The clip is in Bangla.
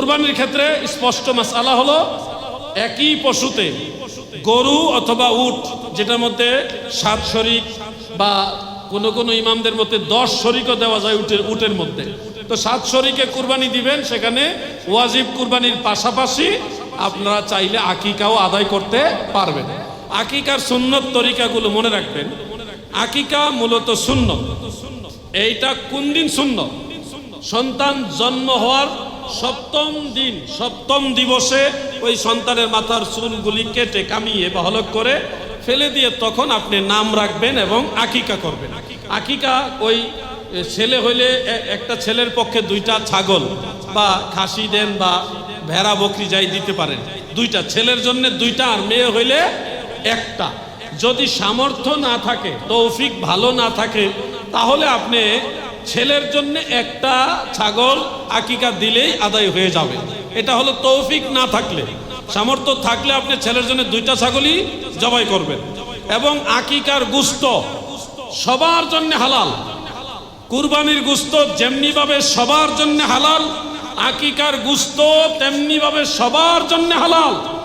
কোরবানির ক্ষেত্রে স্পষ্ট মাসালা হলো একই পশুতে গরু অথবা উট, যেটার মধ্যে সাত শরিক বা কোন কোন ইমামদের মধ্যে দশ শরিকও দেওয়া যায় উটের উটের মধ্যে। তো সাত শরিকে কুরবানি দিবেন, সেখানে ওয়াজিব কুরবানির পাশাপাশি আপনারা চাইলে আকিকাও আদায় করতে পারবেন। আকিকার সুন্নত তরিকাগুলো মনে রাখবেন। আকিকা মূলত সুন্নত। এইটা কোন দিন সুন্নত? সন্তান জন্ম হওয়ার সপ্তম দিন, সপ্তম দিবসে ওই সন্তানের মাথার চুলগুলি কেটে কামিয়ে বা হলক করে ফেলে দিয়ে তখন আপনি নাম রাখবেন এবং আকিকা করবেন। আকিকা ওই ছেলে হইলে একটা ছেলের পক্ষে দুইটা ছাগল বা খাসি দেন বা ভেড়া বকরি যাই দিতে পারেন। দুইটা, ছেলের জন্য দুইটা আর মেয়ে হইলে একটা। যদি সামর্থ্য না থাকে, তৌফিক ভালো না থাকে, তাহলে আপনি ছেলের জন্য একটা ছাগল আকিকা দিলেই আদায় হয়ে যাবে। এটা হলো তৌফিক না থাকলে। সামর্থ্য থাকলে আপনি ছেলের জন্য দুইটা ছাগলই জবাই করবেন। এবং আকিকার গুস্ত সবার জন্য হালাল। কুরবানির গুস্ত যেমনি ভাবে সবার জন্য হালাল, আকিকার গুস্ত তেমনি ভাবে সবার জন্য হালাল।